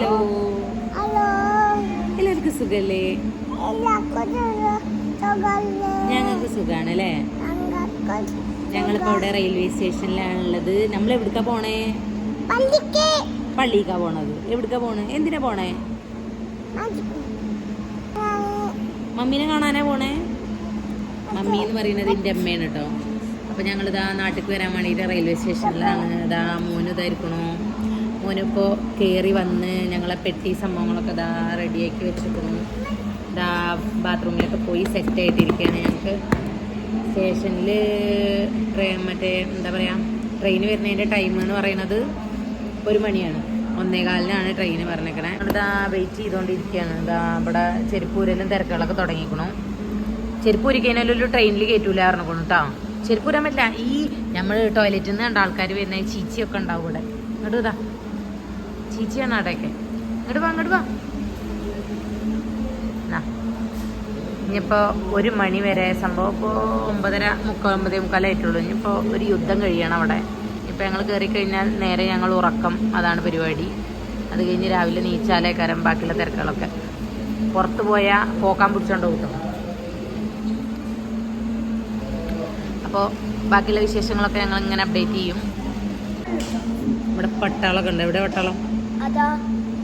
Hello. Hello. എല്ലാവർക്കും സുഖല്ലേ? ഞങ്ങൾക്ക് സുഖാണ് അല്ലേ ഞങ്ങളിപ്പോ ഇവിടെ റെയിൽവേ സ്റ്റേഷനിലാണുള്ളത് നമ്മൾ എവിടുക്കാ പോണേ? പള്ളിക്ക്. പോണത്. എവിടുക്കാ പോണേ? എന്തിനാ പോണേ? മമ്മീനെ കാണാനാ പോണേ? മമ്മി എന്ന് പറയുന്നത് എന്റെ അമ്മയാണ് കേട്ടോ അപ്പോൾ ഞങ്ങളിതാ നാട്ടിലേക്ക് വരാൻ വേണ്ടിയിട്ട് റെയിൽവേ സ്റ്റേഷനിലാണ് ഇതാ മോനും ഇതായിരിക്കണോ. മോനിപ്പോൾ കയറി വന്ന് ഞങ്ങളെ പെട്ടി സംഭവങ്ങളൊക്കെ ഇതാ റെഡിയാക്കി വെച്ചിട്ടുണ്ട് ഇതാ ബാത്റൂമിലൊക്കെ പോയി സെറ്റ് ആയിട്ടിരിക്കുകയാണ്. ഞങ്ങൾക്ക് സ്റ്റേഷനിൽ ട്രെയിൻ മറ്റേ എന്താ പറയുക ട്രെയിൻ വരുന്നതിന്റെ ടൈം എന്ന് പറയുന്നത് ഒരു മണിയാണ്. ഒന്നേകാലിനാണ് ട്രെയിൻ പറഞ്ഞേക്കണേ. ഇതാ വെയിറ്റ് ചെയ്തുകൊണ്ടിരിക്കുകയാണ് ഇതാ ഇവിടെ ചെരുപ്പൂരെല്ലാം തിരക്കുകളൊക്കെ തുടങ്ങിക്കണു ചെരുപ്പൂരി ഒരു ട്രെയിനിൽ കയറ്റൂല പറഞ്ഞുകൊണ്ടു കേട്ടോ ചെരുപ്പൂരാൻ പറ്റില്ല. ഈ നമ്മൾ ടോയ്ലറ്റിൽ നിന്ന് കണ്ട ആൾക്കാർ വരുന്ന ചീച്ചിയൊക്കെ ഉണ്ടാവും ഇവിടെ. എന്നിട്ട് ഇതാ ചീച്ചിയാണ് അവിടെയൊക്കെ ഇങ്ങോട്ട് വാ ഇങ്ങോട്ട് വാ. ഇനിയിപ്പോൾ ഒരു മണി വരെ സംഭവം ഇപ്പോൾ ഒമ്പതര മുക്കാൽ ഒമ്പതേ മുക്കാലായിട്ടുള്ളൂ ഇനിയിപ്പോൾ ഒരു യുദ്ധം കഴിയണം അവിടെ. ഇപ്പോൾ ഞങ്ങൾ കയറി കഴിഞ്ഞാൽ നേരെ ഞങ്ങൾ ഉറക്കം അതാണ് പരിപാടി. അത് കഴിഞ്ഞ് രാവിലെ നീച്ചാലേ കരം ബാക്കിയുള്ള തിരക്കുകളൊക്കെ. പുറത്ത് പോയാൽ പോക്കാൻ പിടിച്ചോണ്ട് കിട്ടും അപ്പോൾ ബാക്കിയുള്ള വിശേഷങ്ങളൊക്കെ ഞങ്ങൾ ഇങ്ങനെ അപ്ഡേറ്റ് ചെയ്യും. ഇവിടെ പട്ടാളമൊക്കെ ഉണ്ട്. എവിടെ പട്ടാളം? അതാ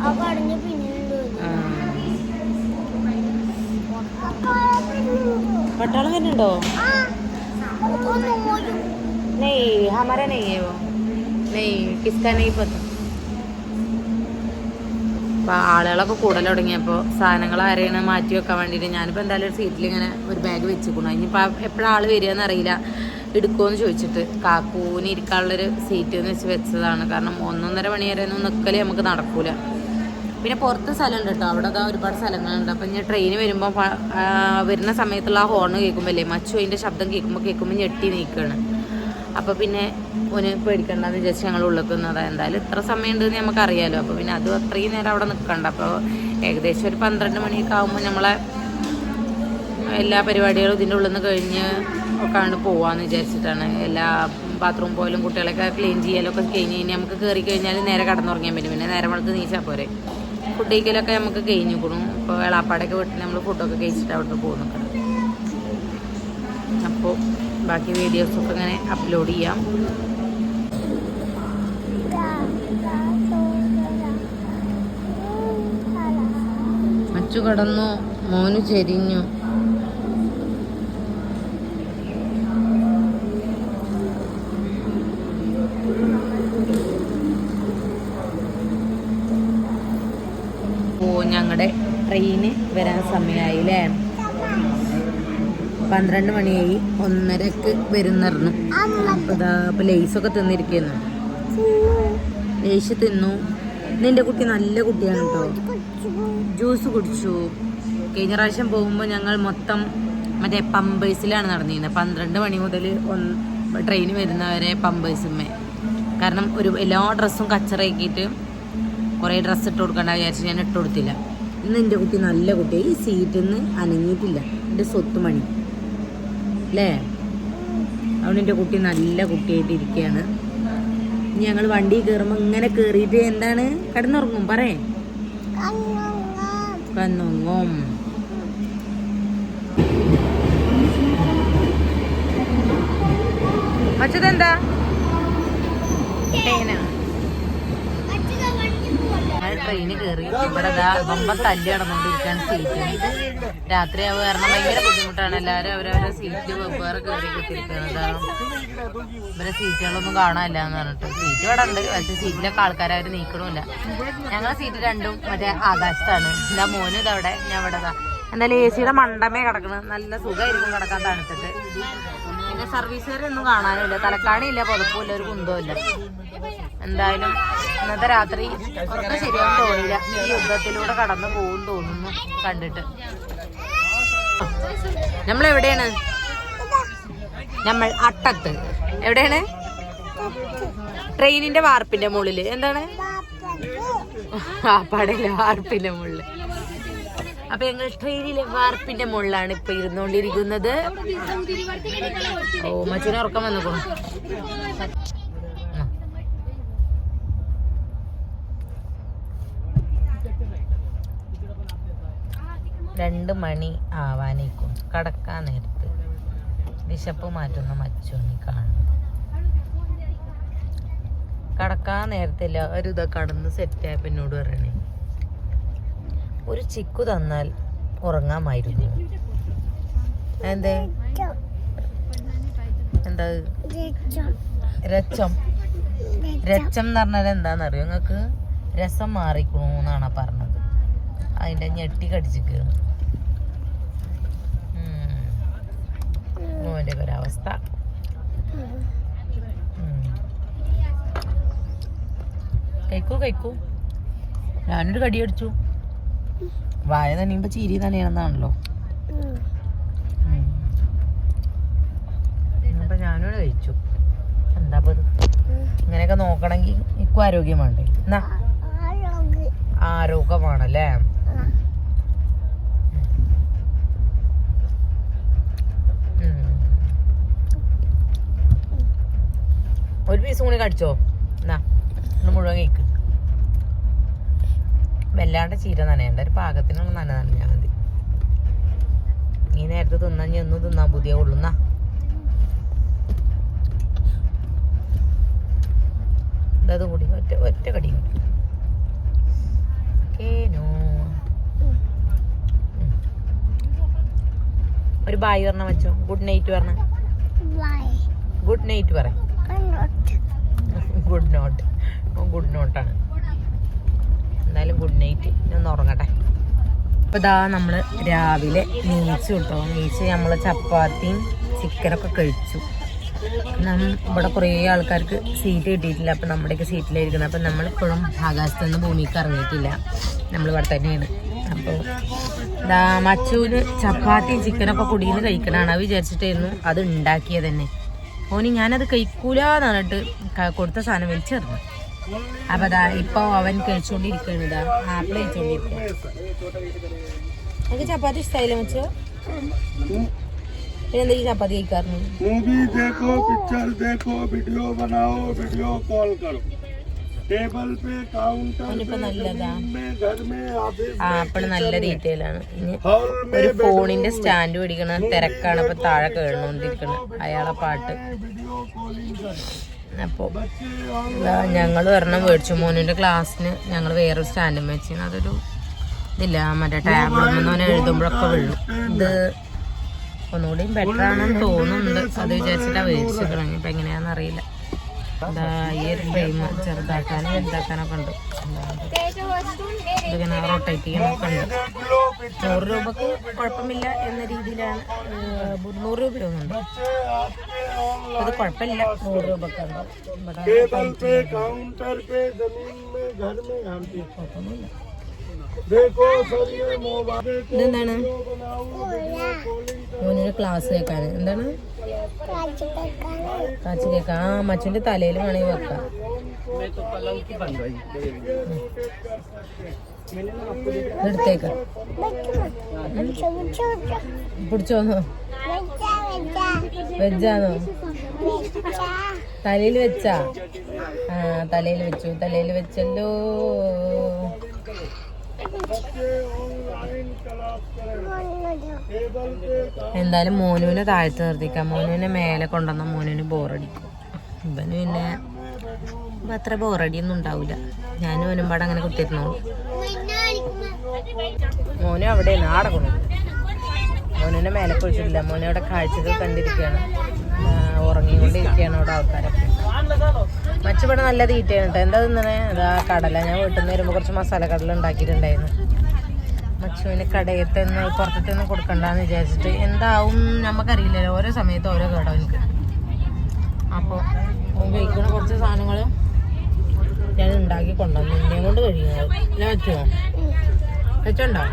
ആ കടഞ്ഞ പിന്നുണ്ട് ആ. പട്ടാളം വരുന്നുണ്ടോ नहीं हमारा नहीं है वो नहीं किसका नहीं पता അപ്പോൾ ആളുകളൊക്കെ കൂടുതൽ തുടങ്ങിയപ്പോൾ സാധനങ്ങൾ ആരെയാണ് മാറ്റി വെക്കാൻ വേണ്ടിയിട്ട് ഞാനിപ്പോൾ എന്തായാലും ഒരു സീറ്റിൽ ഇങ്ങനെ ഒരു ബാഗ് വെച്ചിരിക്കണം ഇനിയിപ്പോൾ എപ്പോഴാണ് ആൾ വരികയെന്ന് അറിയില്ല എടുക്കുമെന്ന് ചോദിച്ചിട്ട് കാക്കൂന് ഇരിക്കാനുള്ളൊരു സീറ്റ് എന്ന് വെച്ച് വെച്ചതാണ്. കാരണം ഒന്നൊന്നര മണി വരെ ഒന്നും നിൽക്കലേ നമുക്ക് നടക്കൂല. പിന്നെ പുറത്ത് സ്ഥലമുണ്ട് കേട്ടോ. അവിടെ അതാ ഒരുപാട് സ്ഥലങ്ങളുണ്ട്. അപ്പം ഞാൻ ട്രെയിൻ വരുമ്പോൾ വരുന്ന സമയത്തുള്ള ആ ഹോൺ കേൾക്കുമ്പോൾ അല്ലേ മച്ചു അതിന്റെ ശബ്ദം കേൾക്കുമ്പോൾ കേൾക്കുമ്പോൾ ഞെട്ടി നീക്കുകയാണ് അപ്പോൾ പിന്നെ ഓന് പേടിക്കണ്ടെന്ന് വിചാരിച്ച് ഞങ്ങൾ ഉള്ളിൽ നിന്നതാ എന്തായാലും ഇത്ര സമയമുണ്ടെന്ന് നമുക്കറിയാലോ. അപ്പോൾ പിന്നെ അത് അത്രയും നേരം അവിടെ നിൽക്കണ്ട അപ്പോൾ ഏകദേശം ഒരു പന്ത്രണ്ട് മണിയൊക്കെ ആകുമ്പോൾ നമ്മളെ എല്ലാ പരിപാടികളും ഇതിന്റെ ഉള്ളിൽ നിന്ന് കഴിഞ്ഞ് ഒക്കെ ആണ് പോവാന്ന് വിചാരിച്ചിട്ടാണ്. എല്ലാ ബാത്റൂം പോലും കുട്ടികളൊക്കെ ക്ലീൻ ചെയ്യലൊക്കെ കഴിഞ്ഞ് കഴിഞ്ഞാൽ നമുക്ക് കയറി കഴിഞ്ഞാൽ നേരെ കടന്നുറങ്ങിയാൽ പറ്റും. പിന്നെ നേരെ വെള്ളത്ത് നീച്ചാൽ പോരെ. ഫുഡ് കഴിക്കലൊക്കെ നമുക്ക് കൂടും ഇപ്പോൾ വെളാപ്പാടൊക്കെ വീട്ടിൽ നമ്മൾ ഫുഡൊക്കെ കഴിച്ചിട്ട് അവിടെ പോകുന്നു അപ്പോൾ ബാക്കി വീഡിയോസൊക്കെ ഇങ്ങനെ അപ്ലോഡ് ചെയ്യാം. മച്ചു കടന്നു. മോനു ചെരിഞ്ഞു ഓ ഞങ്ങളുടെ ട്രെയിന് വരാൻ സമയമായി അല്ലേ പന്ത്രണ്ട് മണിയായി ഒന്നരക്ക് ഇതാ അപ്പോൾ ലേസൊക്കെ തിന്നിരിക്കുന്നു. ലേശ് തിന്നു. നിന്റെ കുട്ടി നല്ല കുട്ടിയാണ് കേട്ടോ ജ്യൂസ് കുടിച്ചു. കഴിഞ്ഞ പ്രാവശ്യം പോകുമ്പോൾ ഞങ്ങൾ മൊത്തം മറ്റേ പമ്പേഴ്സിലാണ് നടന്നിരുന്നത് പന്ത്രണ്ട് മണി മുതൽ ഒന്ന് ട്രെയിൻ വരുന്നവരെ പമ്പേഴ്സുമേ കാരണം ഒരു എല്ലാ ഡ്രസ്സും കച്ചറയാക്കിയിട്ട് കുറേ ഡ്രസ്സ് ഇട്ട് കൊടുക്കണ്ട വിചാരിച്ച് ഞാൻ ഇട്ട് കൊടുത്തില്ല. ഇന്ന് എന്റെ കുട്ടി നല്ല കുട്ടിയായി ഈ സീറ്റിൽ നിന്ന് അനങ്ങിയിട്ടില്ല. എന്റെ സ്വത്ത് മണി അല്ലേ എന്റെ കുട്ടി നല്ല കുട്ടിയായിട്ട് ഇരിക്കുകയാണ്. ഞങ്ങൾ വണ്ടി കയറുമ്പോൾ ഇങ്ങനെ കയറിയിട്ട് എന്താണ്? കിടന്നുറങ്ങും. പറയേ. കന്നുങ്ങും മച്ചതെന്താ ട്രെയിന് കയറി ഇവിടെ ബമ്പ തല്ലി നടന്നുകൊണ്ടിരിക്കുകയാണ് സീറ്റ് രാത്രിയാവുക കാരണം ഭയങ്കര ബുദ്ധിമുട്ടാണ്. എല്ലാവരും അവരവരുടെ സീറ്റ് വെവ്വേറെ കയറി കുത്തിരിക്കുന്നത് ഇവരെ സീറ്റുകളൊന്നും കാണാനില്ല എന്ന് പറഞ്ഞിട്ട്. സീറ്റ് ഇവിടെ ഉണ്ട്. പക്ഷെ സീറ്റിലൊക്കെ ആൾക്കാരവർ നീക്കണമില്ല. ഞങ്ങളെ സീറ്റ് രണ്ടും മറ്റേ ആകാശത്താണ്. എന്താ മോനും ഇതവിടെ ഞാൻ ഇവിടെ എന്തായാലും എ സിയുടെ മണ്ടമേ കിടക്കണം. നല്ല സുഖമായിരിക്കും കിടക്കാൻ തണുത്തിട്ട്. പിന്നെ സർവീസുകാരൊന്നും കാണാനില്ല. തലക്കാണിയില്ല കുഴപ്പമില്ല ഒരു കുന്തവും ഇല്ല. എന്തായാലും ഇന്നത്തെ രാത്രി ഉറക്കം ശരിയാവും തോന്നില്ല ഈ യുദ്ധത്തിലൂടെ കടന്നു പോകും തോന്നുന്നു കണ്ടിട്ട്. നമ്മൾ എവിടെയാണ് നമ്മൾ അട്ടത്ത്. എവിടെയാണ്? ട്രെയിനിന്റെ വാർപ്പിന്റെ മുകളിൽ. എന്താണ്? ആപ്പാടില്ല വാർപ്പിന്റെ മുകളിൽ. അപ്പൊ ഞങ്ങൾ ട്രെയിനിലെ വാർപ്പിന്റെ മുകളിലാണ് ഇപ്പൊ ഇരുന്നുകൊണ്ടിരിക്കുന്നത്. ഓ മച്ചിനെ ഉറക്കം വന്നു രണ്ട് മണി ആവാനേക്കും. കടക്കാൻ നേരത്ത്. വിശപ്പ് മാറ്റുന്ന മച്ചോണി കാണും കടക്കാൻ നേരത്തില്ല. ഒരു ഇതാ കടന്ന് സെറ്റായപ്പോൾ എന്നോട് പറയണേ. ഒരു ചിക്കു തന്നാൽ ഉറങ്ങാമായിരുന്നു. എന്തേ എന്താ? രച്ചം. രച്ചം എന്ന് പറഞ്ഞാൽ എന്താണെന്നറിയോ? നിങ്ങൾക്ക് രസം മാറിക്കണു എന്നാണ് പറഞ്ഞത്. അതിന്റെ ഞെട്ടി കടിച്ചിക്ക്. മോന്റെ ഒരവസ്ഥ. കഴിക്കൂ കഴിക്കൂ. ഞാനൊരു കടി അടിച്ചു. വായ നനയുമ്പോൾ ചീരി നനയണമെന്നാണല്ലോ ഞാനിവിടെ കഴിച്ചു. എന്താ ഇങ്ങനെയൊക്കെ നോക്കണമെങ്കിൽ ഇക്കും ആരോഗ്യം വേണ്ടേ. എന്നാ. ആരോഗ്യമാണല്ലേ. ഒരു പീസ് കൂടി കടിച്ചോ? എന്നാ മുഴുവൻ കഴിക്ക്. വല്ലാണ്ട് ചീര നനയണ്ട ഒരു പാകത്തിനുള്ള നന നനഞ്ഞാൽ മതി. ഈ നേരത്തെ തിന്നാൻ ഞാൻ ഒന്നും തിന്നാൻ പുതിയ ഉള്ളുന്നാ ഇതും കൂടി ഒറ്റ ഒറ്റ കടി. കേനോ. ഒരു ബായ് പറഞ്ഞ വെച്ചോ. ഗുഡ് നൈറ്റ് പറഞ്ഞ. ഗുഡ് നൈറ്റ് പറ. ഗുഡ് നോട്ട് ഗുഡ് നോട്ടാണ് എന്തായാലും ഗുഡ് നൈറ്റ് ഞാൻ ഉറങ്ങട്ടെ. അപ്പോൾ ഇതാ നമ്മൾ രാവിലെ നീച്ചു കിട്ടും. നീച്ച് നമ്മൾ ചപ്പാത്തിയും ചിക്കനൊക്കെ കഴിച്ചു. ഇവിടെ കുറേ ആൾക്കാർക്ക് സീറ്റ് കിട്ടിയിട്ടില്ല. അപ്പം നമ്മുടെയൊക്കെ സീറ്റിലായിരിക്കുന്നത് അപ്പം നമ്മളിപ്പോഴും ആകാശത്ത് നിന്ന് ഭൂമിക്ക് ഇറങ്ങിയിട്ടില്ല. നമ്മൾ ഇവിടെ തന്നെയാണ്. അപ്പോൾ ഇതാ മച്ചൂന് ചപ്പാത്തിയും ചിക്കനൊക്കെ കുടിയിൽ കഴിക്കണതാണ് അത് വിചാരിച്ചിട്ടായിരുന്നു അത് ഉണ്ടാക്കിയത് തന്നെ. ഓനി ഞാനത് കഴിക്കൂല എന്ന് കൊടുത്ത സാധനം വലിച്ചെറിഞ്ഞു. അപ്പം അതാ ഇപ്പോൾ അവൻ കഴിച്ചുകൊണ്ടിരിക്കുകയാണ്. ഇതാ ആപ്പിൾ കഴിച്ചുകൊണ്ടിരിക്കുക എനിക്ക് ചപ്പാത്തി ഇഷ്ടമായില്ല മച്ചോ? പിന്നെന്താ ഈ ചപ്പാത്തി കഴിക്കാറുണ്ട് मूवी देखो पिक्चर देखो वीडियो बनाओ वीडियो कॉल करो टेबल पे काउंटर അവനിപ്പോ നല്ലതാ में घर में ऑफिस ആപ്പിൾ നല്ല ഡീറ്റെയിൽ ആണ് ഇനി हॉल में ഒരു ഫോണിന്റെ സ്റ്റാൻഡ് പിടിക്കണ തിരക്കാണ് ഇപ്പൊ താഴെ കേണോണ്ടിരിക്കണത് അയാളെ പാട്ട് वीडियो कॉलिंग करो അപ്പൊ बच्चे और ഞങ്ങൾ ഒരെണ്ണം മേടിച്ചു മോനുവിന്റെ ക്ലാസ്സിന് ഞങ്ങൾ വേറൊരു സ്റ്റാൻഡും വെച്ചു അതൊരു ഇതില്ല മറ്റേ ടാബ്ലൊന്നും അവൻ എഴുതുമ്പോഴൊക്കെ വീഴും ഇത് ഒന്നുകൂടി ബെറ്റർ ആണെന്ന് തോന്നുന്നുണ്ട്. അത് വിചാരിച്ചിട്ടാണ് തുടങ്ങി ഇപ്പം എങ്ങനെയാണെന്ന് അറിയില്ല. ഈ ഒരു ഫ്രെയിം ചെറുതാക്കാനും വലുതാക്കാനൊക്കെ ഉണ്ട്. ഇതിങ്ങനെ റൊട്ടേറ്റ് ചെയ്യാനൊക്കെ ഉണ്ട്. നൂറ് രൂപക്ക് കുഴപ്പമില്ല എന്ന രീതിയിലാണ്. നൂറ് രൂപയൊന്നുണ്ട് അത് കുഴപ്പമില്ല. നൂറ് രൂപക്ക് ഉണ്ട്. കുഴപ്പമൊന്നുമില്ല. ഇതെന്താണ്? മോനിന് ക്ലാസ് കേൾക്കാൻ എന്താണ്? കാച്ചു കേൾക്കാം. ആ മച്ചിന്റെ തലയിൽ വേണേ വെക്കാം. എടുത്തേക്കാം. പിടിച്ചോന്നോ വെജാന്നോ തലയിൽ വെച്ചാ? ആ തലയിൽ വെച്ചു. തലയിൽ വെച്ചല്ലോ. എന്തായാലും മോനുവിനെ താഴ്ത്ത് നിർത്തിക്കാം. മോനുവിനെ മേലെ കൊണ്ടുവന്ന മോനുവിന് ബോറടിക്കും. ഇവന് പിന്നെ ഇപ്പൊ അത്ര ബോറടിയൊന്നും ഉണ്ടാവില്ല ഞാനും അവനും പാടെ അങ്ങനെ കുത്തിയിരുന്നോളൂ. മോനും അവിടെ ആടെ മോനുവിനെ മേലെ കുഴിച്ചിട്ടില്ല. മോനെ അവിടെ കാഴ്ചകൾ കണ്ടിരിക്കുകയാണ്. ഉറങ്ങിക്കൊണ്ടിരിക്കുകയാണ് അവിടെ ആൾക്കാരൊക്കെ. മച്ചിവിടെ നല്ല തീറ്റയാണ് കേട്ടോ. എന്താ തിന്നണേ? അതാ കടല. ഞാൻ വീട്ടിൽ നിന്ന് വരുമ്പോൾ കുറച്ച് മസാല കടല ഉണ്ടാക്കിയിട്ടുണ്ടായിരുന്നു. മച്ചുവിന് കടയത്ത് നിന്ന് പുറത്തു നിന്ന് കൊടുക്കണ്ടെന്ന് വിചാരിച്ചിട്ട് എന്താവും നമുക്കറിയില്ലല്ലോ. ഓരോ സമയത്ത് ഓരോ കേടോ എനിക്ക് അപ്പോൾ ഉപയോഗിക്കുന്ന കുറച്ച് സാധനങ്ങൾ ഞാൻ ഉണ്ടാക്കി കൊണ്ടുവന്നു. എന്നെ കൊണ്ട് കഴിയുന്നത്. ഞാൻ വെച്ചോ വെച്ചോണ്ടോ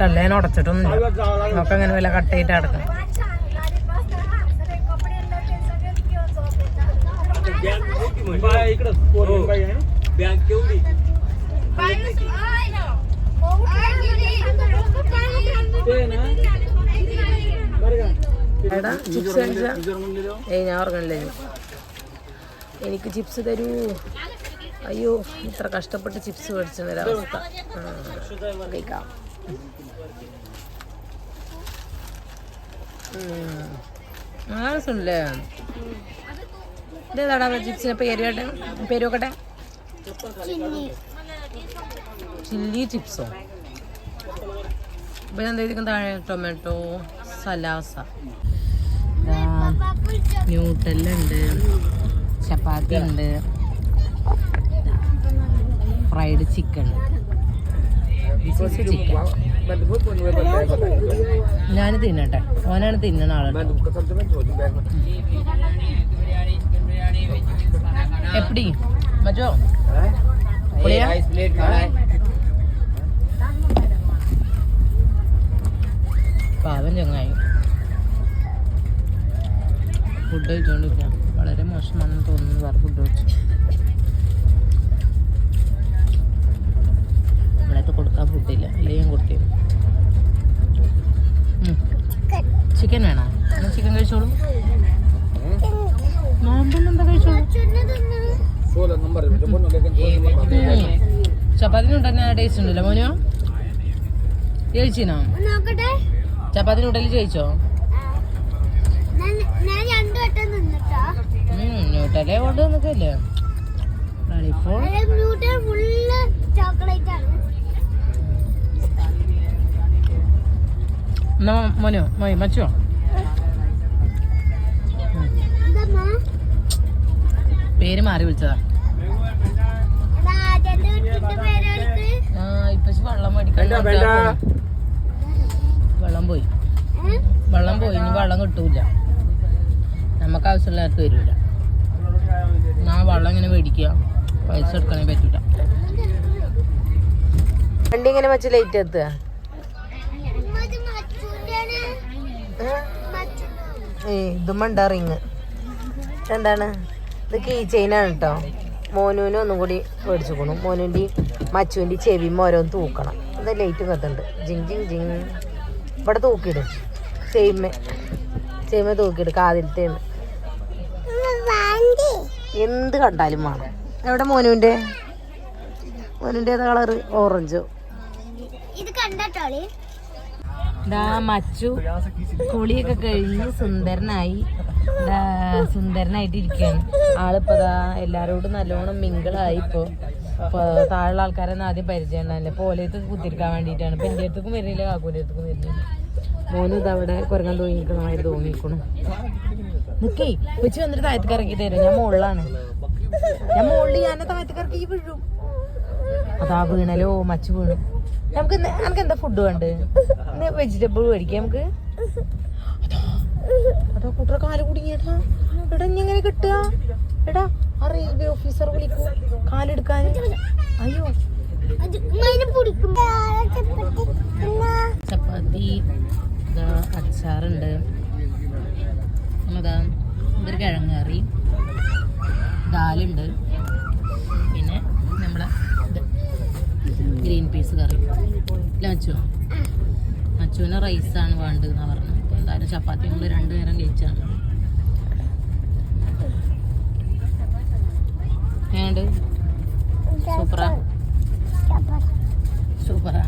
കല്ലേനെ ഉടച്ചിട്ടൊന്നുമില്ല. നമുക്ക് അങ്ങനെ വില കട്ട് ചെയ്തിട്ട് അടക്കാം എടാ ചിപ്സ് ഏയ് ഞാൻ ഇനി. എനിക്ക് ചിപ്സ് തരൂ. അയ്യോ ഇത്ര കഷ്ടപ്പെട്ട് ചിപ്സ് മേടിച്ചൊരവസ്ഥ കഴിക്കാം. ആസുണ്ടല്ലേ ഇതേതാടാ ചിപ്സിനെ പേര് കേട്ടെ? പേര് നോക്കട്ടെ? ചില്ലി. ചില്ലി ചിപ്സോ ഞാൻ എന്തെങ്കിലും താഴെ ടൊമാറ്റോ സലാസ. ഉണ്ട് ചപ്പാത്തി ഉണ്ട് ഫ്രൈഡ് ചിക്കൻ. ചിക്കൻ ഞാൻ തിന്നട്ടെ. ഓനാണ് തിന്നുന്ന ആളുണ്ട് എപ്പിടി? മജോ? പാവം ചങ്ങായി ഫുഡ് കഴിച്ചുകൊണ്ടിരിക്കുക വളരെ മോശമാണെന്ന് തോന്നുന്നു വേറെ ഫുഡ് കഴിച്ചു. നമ്മളത് കൊടുക്കാൻ ഫുഡില്ല അല്ലേ ഞാൻ കൊടുത്തിരുന്നു ചിക്കൻ വേണോ? എന്നാ ചിക്കൻ കഴിച്ചോളൂ. ചപ്പാത്തിനുണ്ടെന്നാ എന്താ കഴിച്ചോളൂ? ചപ്പാത്തിനുണ്ടെന്ന ടേസ്റ്റ് ഉണ്ടല്ലോ മോനോ? കഴിച്ചിനോ നോക്കട്ടെ. ചപ്പാത്തിനുണ്ടല്ലോ ചോദിച്ചോ? ന്യൂട്ടലെ ഞാൻ രണ്ടു വട്ടം നിന്നിട്ടാ ന്യൂട്ടല്ലേ കൊണ്ട് നിൽക്കല്ലേ മോനോ മോയ് മച്ചോ? പേര് മാറി വിളിച്ചതാ. ആ ഇപ്പൊ വെള്ളം മേടിക്കാൻ നോക്കിയപ്പോ വെള്ളം പോയി വെള്ളം പോയി ഇനി വെള്ളം കിട്ടൂല. നമുക്ക് ആവശ്യമില്ലാത്ത വരൂല. ആ വെള്ളം ഇങ്ങനെ മേടിക്കുക. പൈസ എടുക്കണേ പറ്റൂല. വണ്ടി ഇങ്ങനെ വെച്ച് ലേറ്റ് എത്തുക? ഇതുമണ്ട റിങ് എന്താണ്? ഇത് കീ ചെയിനാണ് കേട്ടോ മോനുവിനും ഒന്നും കൂടി മേടിച്ചുകൊണു മോനുവിന്റെ മച്ചുവിന്റെ ചെവിയും ഓരോന്ന് തൂക്കണം. ഇത് ലൈറ്റ് കത്തുണ്ട് ജിങ് ജിങ് ജിങ്. ഇവിടെ തൂക്കിയിടും. ചെയിമ ചെയിമ തൂക്കിയിടും കാതിലത്തെ എന്ത് കണ്ടാലും വേണം. എവിടെ മോനുവിന്റെ മോനുവിന്റെ ഏതാ കളറ്? ഓറഞ്ചോ. ദാ മച്ചു. കുളിയൊക്കെ കഴിഞ്ഞ് സുന്ദരനായി. ദാ സുന്ദരനായിട്ട് ഇരിക്കുകയാണ് ആളിപ്പോ ദാ എല്ലാരോടും നല്ലോണം മിങ്കിളായി ഇപ്പൊ. താഴെയുള്ള ആൾക്കാരെ ആദ്യം പരിചയം ഉണ്ടാവില്ല. പോലയത്ത് കുത്തിരിക്കാൻ വേണ്ടിയിട്ടാണ്. ഇപ്പൊ എന്റെ അടുത്തേക്കും വരുന്നില്ല കാക്കൂന്റെ അടുത്തേക്കും വരുന്നില്ല. മോനും ഇതവിടെ കുരങ്ങൻ തൂങ്ങിക്കണമായി തോന്നിക്കണം നിക്കേ ഉച്ച വന്നിട്ട് താഴത്തേക്ക് ഇറക്കി തരും ഞാൻ മുകളിലാണ് ഞാൻ മുകളിൽ ഞാൻ താഴത്തേക്ക് ഇറക്കി വീഴും. അതാ വീണലോ മച്ചു വീണു. നമുക്ക് നമുക്ക് എന്താ ഫുഡ് വേണ്ട? വെജിറ്റബിൾ മേടിക്കാം നമുക്ക്? അതാ കൂട്ടറെ കാൽ കുടുങ്ങിയേട്ടാ. എടാ ഇനി എങ്ങനെ കിട്ടുക? എടാ ആ റെയിൽവേ ഓഫീസർ വിളിക്കൂ. കാലെടുക്കാൻ. അയ്യോ. ചപ്പാത്തി. ഇതാ അച്ചാറുണ്ട്. അതാ ഇതൊരു കിഴങ്ങ് കറി. ദാലുണ്ട്. പിന്നെ നമ്മളെ ഗ്രീൻ പീസ് കറി. ഇല്ല അച്ചു അച്ചുവിന് റൈസാണ് വേണ്ടതെന്ന് പറഞ്ഞു അപ്പോൾ എന്തായാലും ചപ്പാത്തി നമ്മൾ രണ്ടു നേരം കഴിച്ചാണ്. സൂപ്പറാ? സൂപ്പറാ.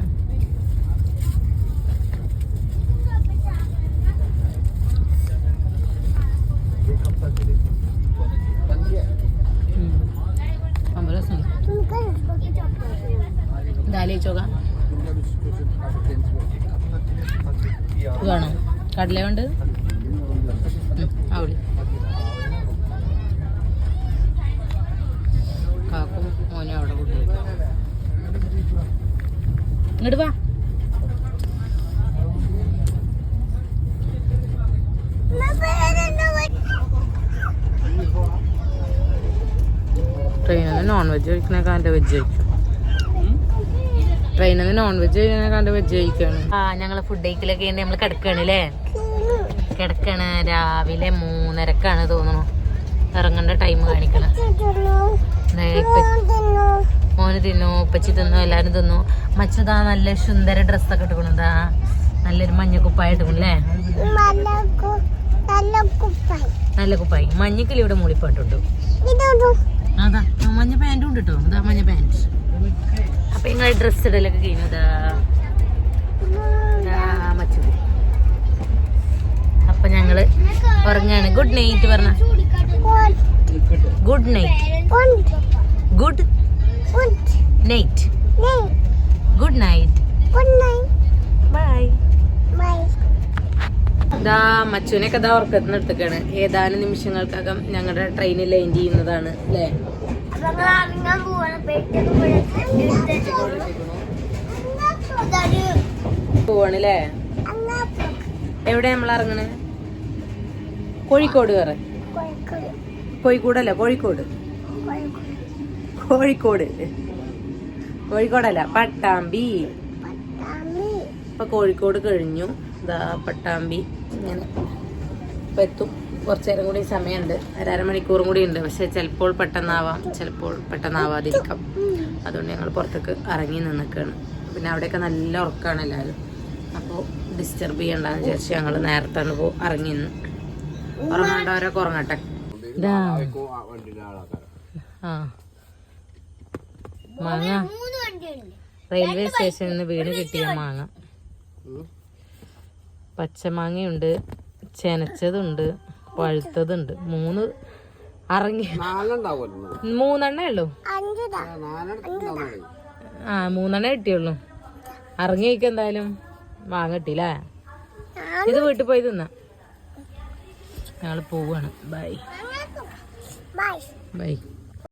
ദാലിച്ചോക വേണോ കടല വേണ്ട അവളി കാക്കും മോനെ അവിടെ കൊണ്ടുപോയി. ഇങ്ങോട്ട് വാ. ട്രെയിനിൽ നിന്ന് നോൺ വെജ് കഴിക്കണേക്കാണ്ട് വെജ് കഴിക്കും. ട്രെയിനിൽ നിന്ന് നോൺ വെജ് കഴിക്കണേക്കാണ്ട് വെജ് കഴിക്കാണ്. ആ ഞങ്ങൾ ഫുഡ് കഴിക്കലൊക്കെ ഉണ്ട് നമ്മൾ കിടക്കാണ് അല്ലേ കിടക്കാണ് രാവിലെ മൂന്നരക്കാണ് തോന്നുന്നു ഇറങ്ങേണ്ട ടൈം കാണിക്കണം. മോന് തിന്നു ഉപ്പച്ചി തിന്നു എല്ലാരും തിന്നു. മച്ചതാ നല്ല സുന്ദര ഡ്രസ്സൊക്കെ ഇട്ടുകൊണ്ടാ നല്ലൊരു മഞ്ഞ കുപ്പായ നല്ല കുപ്പായി നല്ല കുപ്പായി മഞ്ഞക്കിളി ഇവിടെ മൂളിപ്പാട്ടുണ്ട്. അതാ മഞ്ഞ പാന്റും ഉണ്ട് കേട്ടോ അതാ മഞ്ഞ പാന്റ് അപ്പൊ നിങ്ങൾ ഡ്രസ് ഇടലൊക്കെ കഴിഞ്ഞതാ അപ്പൊ ഞങ്ങൾ ഉറങ്ങാണ്. ഗുഡ് നൈറ്റ് പറഞ്ഞ. Good night good night good night bye bye ഇതാ മച്ചുവിനൊക്കെ ഇതാ ഉറക്കത്തിന് എടുത്തേക്കാണ് ഏതാനും നിമിഷങ്ങൾക്കകം ഞങ്ങളുടെ ട്രെയിനിൽ ലാൻഡ് ചെയ്യുന്നതാണ് അല്ലേ പോവാണല്ലേ എവിടെ നമ്മൾ ഇറങ്ങണേ? കോഴിക്കോട് വേറെ കോഴിക്കോടല്ല കോഴിക്കോട്. കോഴിക്കോട്. കോഴിക്കോടല്ല പട്ടാമ്പി. ഇപ്പൊ കോഴിക്കോട് കഴിഞ്ഞു. ദാ പട്ടാമ്പി. ഇങ്ങനെ ഇപ്പം എത്തും കുറച്ച് നേരം കൂടി സമയമുണ്ട്. അരര മണിക്കൂറും കൂടി ഉണ്ട്. പക്ഷെ ചിലപ്പോൾ പെട്ടെന്നാവാം. ചിലപ്പോൾ പെട്ടെന്നാവാതിരിക്കാം. അതുകൊണ്ട് ഞങ്ങൾ പുറത്തേക്ക് ഇറങ്ങി നിന്നിക്കാണ്. പിന്നെ അവിടെയൊക്കെ നല്ല ഉറക്കമാണ് എല്ലാവരും. അപ്പോൾ ഡിസ്റ്റർബ് ചെയ്യണ്ടെന്ന് വിചാരിച്ച് ഞങ്ങൾ നേരത്തെ പോ ഇറങ്ങി നിന്ന്. ഉറങ്ങേണ്ടവരൊക്കെ ഉറങ്ങട്ടെ. ആ. മാങ്ങ. റെയിൽവേ സ്റ്റേഷനിൽ നിന്ന് വീണ് കിട്ടിയ മാങ്ങ. പച്ചമാങ്ങയുണ്ട് ചെനച്ചതുണ്ട് പഴുത്തതുണ്ട്. മൂന്ന് അറങ്ങി മൂന്നെണ്ണേ ഉള്ളൂ. ആ മൂന്നെണ്ണേ കിട്ടിയുള്ളൂ. അറങ്ങി വയ്ക്കും എന്തായാലും. മാങ്ങ കിട്ടിയില്ലേ? ഇത് വീട്ടിൽ പോയി തിന്ന. ഞങ്ങൾ പോവാണ്. ബൈ. ബൈ. ബൈ.